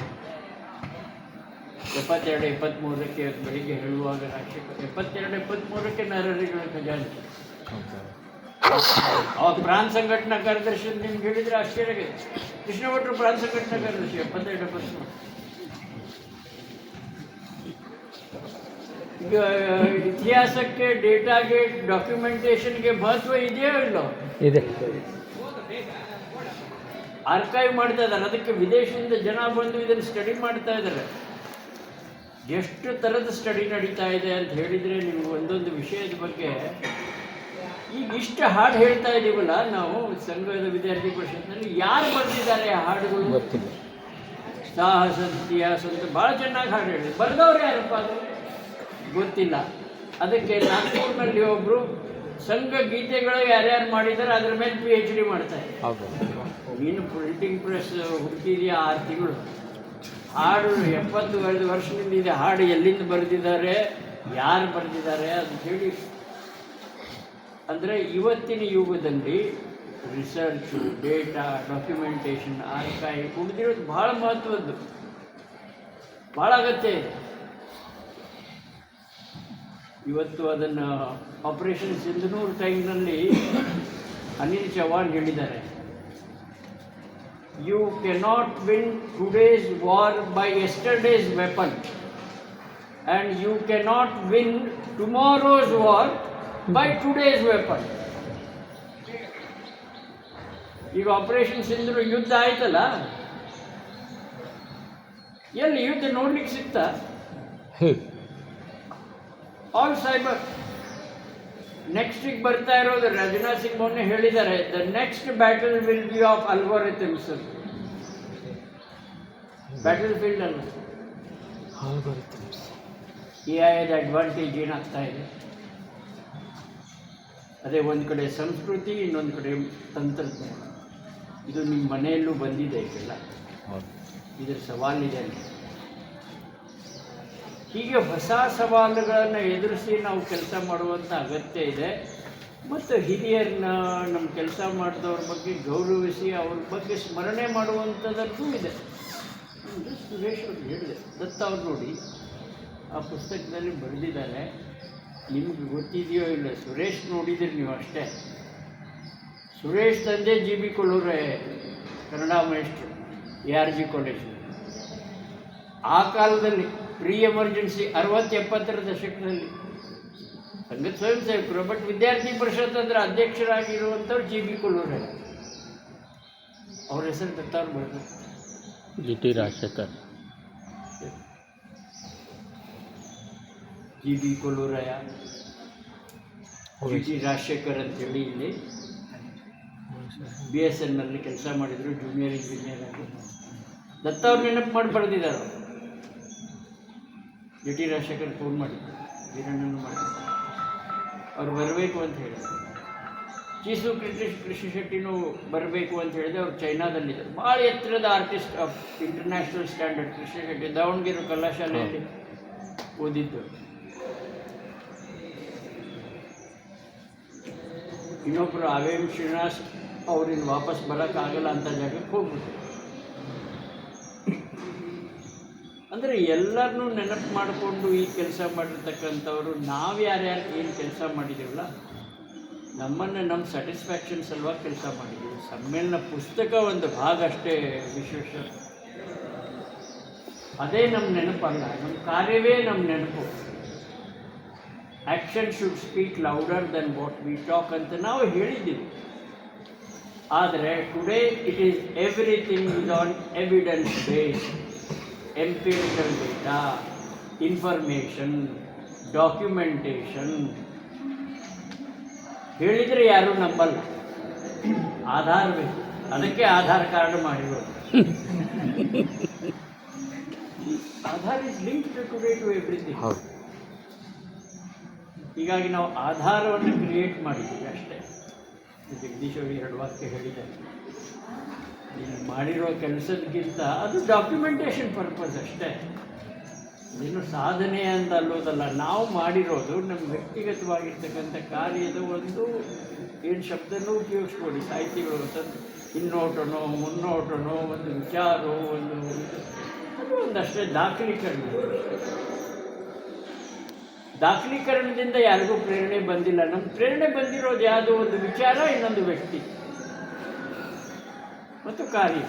ಎಪ್ಪತ್ತೆರಡು ಎಪ್ಪತ್ತ್ಮೂರಕ್ಕೆ ಬೆಳಿಗ್ಗೆ ಹೇಳುವಾಗ ಎಪ್ಪತ್ತೆರಡು ಎಪ್ಪತ್ತ್ಮೂರಕ್ಕೆ ನರರಿಗಳ ಖಜಾನೆ. ಅವಾಗ ಪ್ರಾಣ ಸಂಘಟನಾ ಕಾರ್ಯದರ್ಶಿ ನಿಮ್ಗೆ ಹೇಳಿದ್ರೆ ಆಶ್ಚರ್ಯ ಕೃಷ್ಣ ಭಟ್ರು ಪ್ರಾಣ ಸಂಘಟನಾ ಕಾರ್ಯದರ್ಶಿ ಎಪ್ಪತ್ತೆರಡು ಎಪ್ಪತ್ತ್ಮೂರು ಈಗ ಇತಿಹಾಸಕ್ಕೆ ಡೇಟಾಗೆ ಡಾಕ್ಯುಮೆಂಟೇಷನ್ಗೆ ಮಹತ್ವ ಇದೆಯೋ ಇಲ್ಲೋ? ಇದೆ. ಆರ್ಕೈವ್ ಮಾಡ್ತಾ ಇದ್ದಾರೆ. ಅದಕ್ಕೆ ವಿದೇಶದಿಂದ ಜನ ಬಂದು ಇದನ್ನು ಸ್ಟಡಿ ಮಾಡ್ತಾ ಇದ್ದಾರೆ. ಎಷ್ಟು ಥರದ ಸ್ಟಡಿ ನಡೀತಾ ಇದೆ ಅಂತ ಹೇಳಿದರೆ ನಿಮ್ಗೆ ಒಂದೊಂದು ವಿಷಯದ ಬಗ್ಗೆ ಈಗ ಇಷ್ಟು ಹಾಡು ಹೇಳ್ತಾ ಇದ್ದೀವಲ್ಲ ನಾವು ಸಂಘದ ವಿದ್ಯಾರ್ಥಿ ಪರಿಷತ್ನಲ್ಲಿ ಯಾರು ಬರೆದಿದ್ದಾರೆ ಆ ಹಾಡುಗಳು? ಗೊತ್ತಿಲ್ಲ. ಸಾಹಸ ಇತಿಹಾಸ ಅಂತ ಭಾಳ ಚೆನ್ನಾಗಿ ಹಾಡು ಹೇಳಿ ಬರೆದವ್ರು ಯಾರಪ್ಪ ಅದು ಗೊತ್ತಿಲ್ಲ. ಅದಕ್ಕೆ ನಾಗ್ಪುರ್ನಲ್ಲಿ ಒಬ್ಬರು ಸಂಘ ಗೀತೆಗಳು ಯಾರ್ಯಾರು ಮಾಡಿದ್ದಾರೆ ಅದ್ರ ಮೇಲೆ ಪಿ ಎಚ್ ಡಿ ಮಾಡ್ತಾರೆ ನೀನು ಪ್ರಿಂಟಿಂಗ್ ಪ್ರೆಸ್ ಹುಡುಕಿದೆಯಾ ಆರು ತಿಂಗಳು? ಹಾಡು ಎಪ್ಪತ್ತು ಐದು ವರ್ಷದಿಂದ ಇದೆ. ಹಾಡು ಎಲ್ಲಿಂದ ಬರೆದಿದ್ದಾರೆ, ಯಾರು ಬರೆದಿದ್ದಾರೆ ಅಂತ ಹೇಳಿ. ಅಂದರೆ ಇವತ್ತಿನ ಯುಗದಲ್ಲಿ ರಿಸರ್ಚು ಡೇಟಾ ಡಾಕ್ಯುಮೆಂಟೇಷನ್ ಆರ್ಕೈವ್ ಉಳಿದಿರೋದು ಭಾಳ ಮಹತ್ವದ್ದು. ಭಾಳ ಅಗತ್ಯ ಇದೆ. ಇವತ್ತು ಅದನ್ನು ಆಪರೇಷನ್ ಸಿಂಧನೂರು ಟೈಮ್ನಲ್ಲಿ ಅನಿಲ್ ಚೌಹಾಣ್ ಹೇಳಿದ್ದಾರೆ. You cannot win today's war by yesterday's weapon and you cannot win tomorrow's war by today's weapon ಈಗ ಆಪರೇಷನ್ ಸಿಂಧು ಯುದ್ಧ ಆಯ್ತಲ್ಲ? ಎಲ್ಲಿ ಯುದ್ಧ ನೋಡ್ಲಿಕ್ಕೆ ಸಿಗ್ತಾ? ಆಲ್ ಸೈಬರ್ ನೆಕ್ಸ್ಟಿಗೆ ಬರ್ತಾ ಇರೋದು ರಾಜನಾಥ್ ಸಿಂಗ್ ಮೊನ್ನೆ ಹೇಳಿದ್ದಾರೆ the next battle will be of algorithms battle field ಅಲ್ಲ ಎ ಐದ ಅಡ್ವಾಂಟೇಜ್ ಏನಾಗ್ತಾ ಇದೆ? ಅದೇ ಒಂದು ಕಡೆ ಸಂಸ್ಕೃತಿ ಇನ್ನೊಂದು ಕಡೆ ತಂತ್ರಜ್ಞಾನ. ಇದು ನಿಮ್ಮ ಮನೆಯಲ್ಲೂ ಬಂದಿದೆ ಇದೆಲ್ಲ. ಇದರ ಇದ್ರ ಸವಾಲಿದೆ ಅಲ್ಲಿ. ಹೀಗೆ ಹೊಸ ಸವಾಲುಗಳನ್ನು ಎದುರಿಸಿ ನಾವು ಕೆಲಸ ಮಾಡುವಂಥ ಅಗತ್ಯ ಇದೆ. ಮತ್ತು ಹಿರಿಯರನ್ನ ನಮ್ಮ ಕೆಲಸ ಮಾಡಿದವ್ರ ಬಗ್ಗೆ ಗೌರವಿಸಿ ಅವ್ರ ಬಗ್ಗೆ ಸ್ಮರಣೆ ಮಾಡುವಂಥದ್ದು ಇದೆ. ಸುರೇಶ್ ಅವ್ರು ಹೇಳಿದೆ ದತ್ತ ಅವ್ರು ನೋಡಿ, ಆ ಪುಸ್ತಕದಲ್ಲಿ ಬರೆದಿದ್ದಾರೆ. ನಿಮ್ಗೆ ಗೊತ್ತಿದೆಯೋ ಇಲ್ಲ? ಸುರೇಶ್ ನೋಡಿದಿರಿ ನೀವು ಅಷ್ಟೇ. ಸುರೇಶ್ ತಂದೆ ಜಿ ಬಿ ಕೊಲ್ಲೂರೇ, ಕನ್ನಡ ಮೇಷ್ಟ್ರು ಎ ಆರ್ ಜಿ ಕಾಲೇಜ್. ಆ ಕಾಲದಲ್ಲಿ ಪ್ರೀ ಎಮರ್ಜೆನ್ಸಿ ಅರವತ್ತು ಎಪ್ಪತ್ತರ ದಶಕದಲ್ಲಿ ಸಂಘದ ಸ್ವಯಂ ಸೇವಕರು ಬಟ್ ವಿದ್ಯಾರ್ಥಿ ಪರಿಷತ್ ಅಂದರೆ ಅಧ್ಯಕ್ಷರಾಗಿರುವಂಥವ್ರು ಜಿ ಬಿ ಕೊಲ್ಲೂರ. ಅವ್ರ ಹೆಸರು ದತ್ತವ್ರು ಬರೆದು G T Rajashekar. G B Kolluraiah. G T Rajashekar ಅಂತೇಳಿ ಇಲ್ಲಿ. ಬಿ ಎಸ್ ಎನ್ನಲ್ಲಿ ಕೆಲಸ ಮಾಡಿದರು ಜೂನಿಯರ್ ಇಂಜಿನಿಯರ್ ಆಗಿ. ದತ್ತ ಅವ್ರು ನೆನಪು ಮಾಡಿ ಬರೆದಿದ್ದಾರೆ ಜಿ ಟಿ ರಾಜಶೇಖರ್ ಫೋನ್ ಮಾಡಿದ್ರು ಹಿರಣ್ಣನ ಮಾಡಿ ಅವ್ರು ಬರಬೇಕು ಅಂತ ಹೇಳಿದ್ರು. ಚೀಸು ಕೃಷಿ ಕೃಷಿ ಶೆಟ್ಟಿನೂ ಬರಬೇಕು ಅಂತ ಹೇಳಿದೆ ಅವ್ರು ಚೈನಾದಲ್ಲಿದ್ದರು. ಭಾಳ ಎತ್ತರದ ಆರ್ಟಿಸ್ಟ್ ಆಫ್ ಇಂಟರ್ನ್ಯಾಷನಲ್ ಸ್ಟ್ಯಾಂಡರ್ಡ್ ಕೃಷಿ ಶೆಟ್ಟಿ, ದಾವಣಗೆರೆ ಕಲಾಶಾಲೆಯಲ್ಲಿ ಓದಿದ್ದು. ಇನ್ನೊಬ್ಬರು ಅವೇಮ್ ಶ್ರೀನಿವಾಸ್ ಅವ್ರಿಂದ ವಾಪಸ್ ಬರೋಕ್ಕಾಗಲ್ಲ ಅಂತ ಜಾಗಕ್ಕೆ ಹೋಗ್ಬಿಟ್ರು. ಅಂದರೆ ಎಲ್ಲರನ್ನೂ ನೆನಪು ಮಾಡಿಕೊಂಡು ಈ ಕೆಲಸ ಮಾಡಿರ್ತಕ್ಕಂಥವ್ರು ನಾವು ಯಾರ್ಯಾರು ಏನು ಕೆಲಸ ಮಾಡಿದ್ದೀವಲ್ಲ ನಮ್ಮನ್ನು ನಮ್ಮ ಸ್ಯಾಟಿಸ್ಫ್ಯಾಕ್ಷನ್ ಸಲುವಾಗಿ ಕೆಲಸ ಮಾಡಿದ್ದೀವಿ ಸಮ್ಮೇಳನ ಪುಸ್ತಕ ಒಂದು ಭಾಗ ಅಷ್ಟೇ ವಿಶೇಷ. ಅದೇ ನಮ್ಮ ನೆನಪಲ್ಲ ನಮ್ಮ ಕಾರ್ಯವೇ ನಮ್ಮ ನೆನಪು. Action should speak louder than what we talk ಅಂತ ನಾವು ಹೇಳಿದ್ದೀವಿ. ಆದರೆ today it is everything is on evidence base empirical data information documentation ಹೇಳಿದರೆ ಯಾರೂ ನಂಬಲ್ಲ. ಆಧಾರ್ ಬೇಕು ಅದಕ್ಕೆ ಆಧಾರ್ ಕಾರ್ಡ್ ಮಾಡಿರೋದು Aadhaar is link to to everything ಹೀಗಾಗಿ ನಾವು ಆಧಾರವನ್ನು ಕ್ರಿಯೇಟ್ ಮಾಡಿದ್ದೀವಿ ಅಷ್ಟೇ. ಜಗದೀಶ್ ಅವರು ಎರಡು ವಾಕ್ಯ ಹೇಳಿದ್ದಾರೆ. ನೀನು ಮಾಡಿರೋ ಕೆಲಸದಕ್ಕಿಂತ ಅದು ಡಾಕ್ಯುಮೆಂಟೇಷನ್ ಪರ್ಪಸ್ ಅಷ್ಟೇ. ಇನ್ನು ಸಾಧನೆ ಅಂತ ಅಲ್ಲೋದಲ್ಲ ನಾವು ಮಾಡಿರೋದು ನಮ್ಮ ವ್ಯಕ್ತಿಗತವಾಗಿರ್ತಕ್ಕಂಥ ಕಾರ್ಯದ ಒಂದು ಏನು ಶಬ್ದನೂ ಉಪಯೋಗಿಸ್ಬೋದು ಸಾಹಿತಿಗಳು ತಂದು ಹಿನ್ನೋಟನೋ ಮುನ್ನೋಟನೋ, ಒಂದು ವಿಚಾರೋ, ಒಂದು ಅದು ಒಂದಷ್ಟೇ ದಾಖಲೀಕರಣ. ದಾಖಲೀಕರಣದಿಂದ ಯಾರಿಗೂ ಪ್ರೇರಣೆ ಬಂದಿಲ್ಲ. ನಮ್ಮ ಪ್ರೇರಣೆ ಬಂದಿರೋದು ಯಾವುದೋ ಒಂದು ವಿಚಾರ ಇನ್ನೊಂದು ವ್ಯಕ್ತಿ. ಮತ್ತು ಕಾರ್ಯ.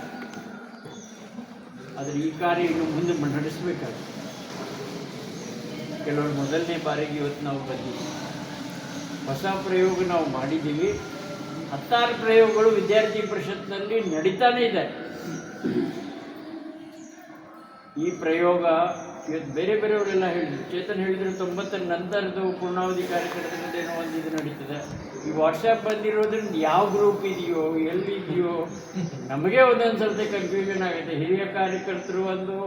ಆದರೆ ಈ ಕಾರ್ಯ ಇನ್ನು ಮುಂದೆ ನಡೆಸಬೇಕಾಗುತ್ತೆ ಕೆಲವರು ಮೊದಲನೇ ಬಾರಿಗೆ ಇವತ್ತು ನಾವು ಬಂದಿದ್ದೀವಿ. ಹೊಸ ಪ್ರಯೋಗ ನಾವು ಮಾಡಿದ್ದೀವಿ. ಹತ್ತಾರು ಪ್ರಯೋಗಗಳು ವಿದ್ಯಾರ್ಥಿ ಪರಿಷತ್ನಲ್ಲಿ ನಡೀತಾನೇ ಇದೆ. ಈ ಪ್ರಯೋಗ ಇವತ್ತು ಬೇರೆ ಬೇರೆಯವರೆಲ್ಲ ಹೇಳಿದ್ರು ಚೇತನ್ ಹೇಳಿದ್ರು ತೊಂಬತ್ತರ ನಂತರದ್ದು ಪೂರ್ಣಾವಧಿ ಕಾರ್ಯಕ್ರಮದಿಂದ ಏನೋ ಒಂದು ಇದು ನಡೀತದೆ. ಈ ವಾಟ್ಸಪ್ ಬಂದಿರೋದ್ರಿಂದ ಯಾವ ಗ್ರೂಪ್ ಇದೆಯೋ, ಎಲ್ಲಿ ಇದೆಯೋ, ನಮಗೆ ಒಂದೊಂದು ಸರ್ತಿ ಕನ್ಫ್ಯೂಷನ್ ಆಗುತ್ತೆ. ಹಿರಿಯ ಕಾರ್ಯಕರ್ತರು ಒಂದು,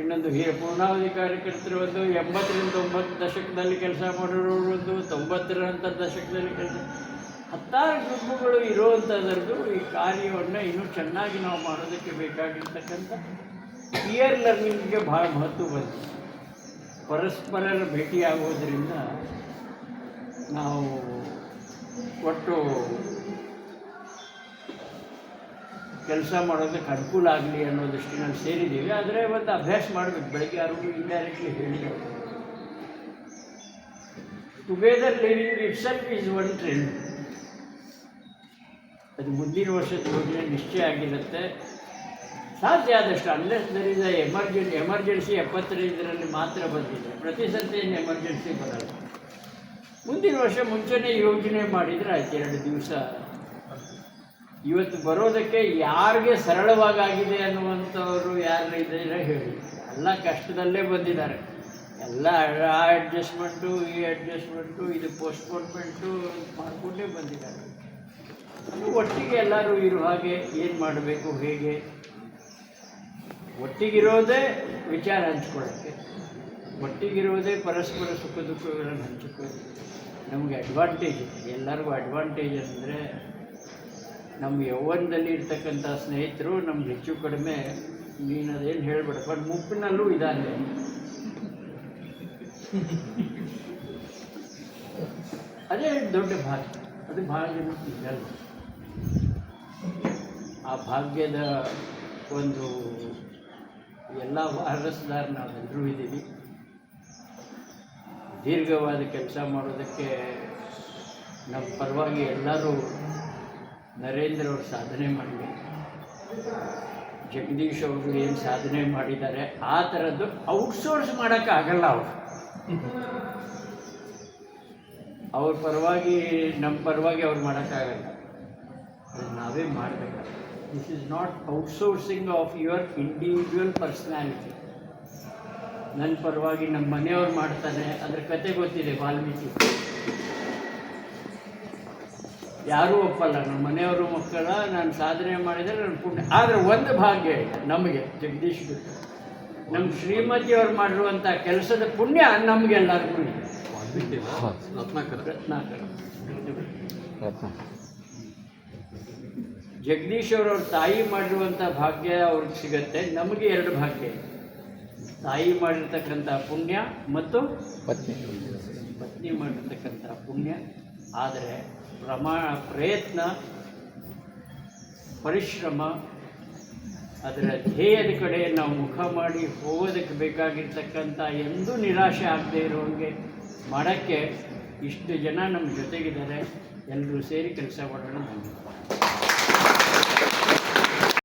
ಇನ್ನೊಂದು ಹಿರಿಯ ಪೂರ್ಣಾವಧಿ ಕಾರ್ಯಕರ್ತರು ಒಂದು, ಎಂಬತ್ತರಿಂದ ತೊಂಬತ್ತು ದಶಕದಲ್ಲಿ ಕೆಲಸ ಮಾಡಿರೋರು ಒಂದು, ತೊಂಬತ್ತರ ನಂತರ ದಶಕದಲ್ಲಿ ಕೆಲಸ ಹತ್ತಾರು ಗ್ರೂಪುಗಳು ಇರುವಂಥದ್ದು ಈ ಕಾರ್ಯವನ್ನು ಇನ್ನೂ ಚೆನ್ನಾಗಿ ನಾವು ಮಾಡೋದಕ್ಕೆ ಬೇಕಾಗಿರ್ತಕ್ಕಂಥ ಪಿಯರ್ ಲರ್ನಿಂಗ್ಗೆ ಭಾಳ ಮಹತ್ವ ಬಂದಿದೆ. ಪರಸ್ಪರರ ಭೇಟಿಯಾಗೋದ್ರಿಂದ ನಾವು ಒಟ್ಟು ಕೆಲಸ ಮಾಡೋದಕ್ಕೆ ಅನುಕೂಲ ಆಗಲಿ ಅನ್ನೋ ದೃಷ್ಟಿನಲ್ಲಿ ಸೇರಿದ್ದೀವಿ. ಆದರೆ ಒಂದು ಅಭ್ಯಾಸ ಮಾಡಬೇಕು. ಬೆಳಗ್ಗೆ ಯಾರು ಇಂಡೈರೆಕ್ಟ್ಲಿ ಹೇಳಿದ್ದಾರೆ together living itself is one trend ಅದು ಮುಂದಿನ ವರ್ಷದ ಯೋಜನೆ ನಿಶ್ಚಯ ಆಗಿರುತ್ತೆ. ಸಾಧ್ಯ ಆದಷ್ಟು unless there is emergen emergency ಎಪ್ಪತ್ತೈದರಲ್ಲಿ ಮಾತ್ರ ಬಂದಿದೆ ಪ್ರತಿ ಸತಿ ಎಮರ್ಜೆನ್ಸಿ ಬರಲ್ಲ. ಮುಂದಿನ ವರ್ಷ ಮುಂಚೆನೇ ಯೋಜನೆ ಮಾಡಿದರೆ ಆಯ್ತು, ಎರಡು ದಿವಸ. ಇವತ್ತು ಬರೋದಕ್ಕೆ ಯಾರಿಗೆ ಸರಳವಾಗಿದೆ ಅನ್ನುವಂಥವ್ರು ಯಾರು ಇದ್ದೀರ ಹೇಳಿ. ಎಲ್ಲ ಕಷ್ಟದಲ್ಲೇ ಬಂದಿದ್ದಾರೆ. ಎಲ್ಲ ಆ ಅಡ್ಜಸ್ಟ್ಮೆಂಟು ಈ ಅಡ್ಜಸ್ಟ್ಮೆಂಟು ಇದು ಪೋಸ್ಟ್ಪೋನ್ಮೆಂಟು ಮಾಡಿಕೊಂಡೇ ಬಂದಿದ್ದಾರೆ. ಒಟ್ಟಿಗೆ ಎಲ್ಲರೂ ಇರುವ ಹಾಗೆ ಏನು ಮಾಡಬೇಕು, ಹೇಗೆ? ಒಟ್ಟಿಗಿರೋದೇ ವಿಚಾರ ಹಂಚ್ಕೊಳ್ಳೋಕ್ಕೆ. ಒಟ್ಟಿಗಿರೋದೇ ಪರಸ್ಪರ ಸುಖ ದುಃಖಗಳನ್ನು ಹಂಚಿಕೊಳ್ಳೋದು ನಮಗೆ ಅಡ್ವಾಂಟೇಜ್ ಎಲ್ಲರಿಗೂ ಅಡ್ವಾಂಟೇಜ್ ಅಂದರೆ ನಮ್ಮ ಯೌವನದಲ್ಲಿ ಇರ್ತಕ್ಕಂಥ ಸ್ನೇಹಿತರು ನಮ್ಗೆ ಹೆಚ್ಚು ಕಡಿಮೆ ನೀನು ಅದೇನು ಹೇಳ್ಬೇಡ ಬಟ್ ಮುಪ್ಪಿನಲ್ಲೂ ಇದ್ದಾನೆ ಅದೇ ದೊಡ್ಡ ಭಾಗ್ಯ. ಅದು ಭಾಗ್ಯ ಇದಲ್ಲ. ಆ ಭಾಗ್ಯದ ಒಂದು ಎಲ್ಲ ವಾರಸ್ದಾರ ನಾವೆಲ್ಲರೂ ಇದ್ದೀವಿ. ದೀರ್ಘವಾದ ಕೆಲಸ ಮಾಡೋದಕ್ಕೆ ನಮ್ಮ ಪರವಾಗಿ ಎಲ್ಲರೂ ನರೇಂದ್ರ ಅವರು ಸಾಧನೆ ಮಾಡಲಿ ಜಗದೀಶ್ ಅವರು ಏನು ಸಾಧನೆ ಮಾಡಿದ್ದಾರೆ, ಆ ಥರದ್ದು ಔಟ್ಸೋರ್ಸ್ ಮಾಡೋಕ್ಕಾಗಲ್ಲ ಅವರು. ಅವ್ರ ಪರವಾಗಿ, ನಮ್ಮ ಪರವಾಗಿ ಅವ್ರು ಮಾಡೋಕ್ಕಾಗಲ್ಲ ನಾವೇ ಮಾಡಬೇಕು this is not outsourcing of your individual personality ನನ್ನ ಪರವಾಗಿ ನಮ್ಮ ಮನೆಯವ್ರು ಮಾಡ್ತಾನೆ ಅದ್ರ ಕತೆ ಗೊತ್ತಿದೆ ವಾಲ್ಮೀಕಿ. ಯಾರೂ ಒಪ್ಪಲ್ಲ ನಮ್ಮ ಮನೆಯವರು ಮಕ್ಕಳ ನಾನು ಸಾಧನೆ ಮಾಡಿದರೆ ನನ್ನ ಪುಣ್ಯ. ಆದರೆ ಒಂದು ಭಾಗ್ಯ ಇದೆ ನಮಗೆ ಜಗದೀಶ್ ಬಿಟ್ಟು ನಮ್ಮ ಶ್ರೀಮತಿಯವ್ರು ಮಾಡಿರುವಂಥ ಕೆಲಸದ ಪುಣ್ಯ ನಮಗೆಲ್ಲರಿಗೂ ಇದೆ. ರತ್ನಾಕರ. ರತ್ನ ಜಗದೀಶ್ ಅವರವ್ರ ತಾಯಿ ಮಾಡಿರುವಂಥ ಭಾಗ್ಯ ಅವ್ರಿಗೆ ಸಿಗತ್ತೆ. ನಮಗೆ ಎರಡು ಭಾಗ್ಯ ತಾಯಿ ಮಾಡಿರ್ತಕ್ಕಂಥ ಪುಣ್ಯ ಮತ್ತು ಪತ್ನಿ. ಪತ್ನಿ ಮಾಡಿರ್ತಕ್ಕಂಥ ಪುಣ್ಯ. ಆದರೆ ಪ್ರಮಾಣ ಪ್ರಯತ್ನ ಪರಿಶ್ರಮ ಅದರ ಧ್ಯೇಯದ ಕಡೆ ನಾವು ಮುಖ ಮಾಡಿ ಹೋಗೋದಕ್ಕೆ ಬೇಕಾಗಿರ್ತಕ್ಕಂಥ ಎಂದೂ ನಿರಾಶೆ ಆಗದೆ ಇರೋಂಗೆ ಮಾಡೋಕ್ಕೆ ಇಷ್ಟು ಜನ ನಮ್ಮ ಜೊತೆಗಿದ್ದಾರೆ. ಎಲ್ಲರೂ ಸೇರಿ ಕೆಲಸ ಮಾಡೋಣ